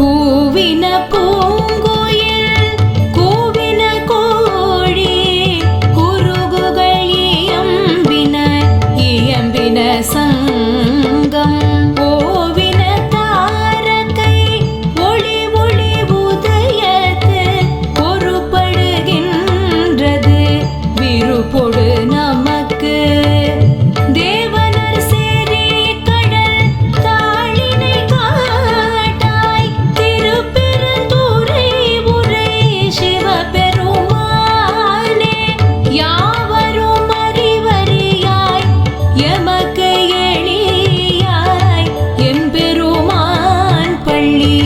கூவின பூங்குயில் கூவின கோழி குறுகுகள் இயம்பின இயம்பின சங்கம். ஓவின தாரகை ஒளி ஒளி உதயத்து பொறுப்படுகின்றது. கையணியாய் எம்பெருமான் பள்ளி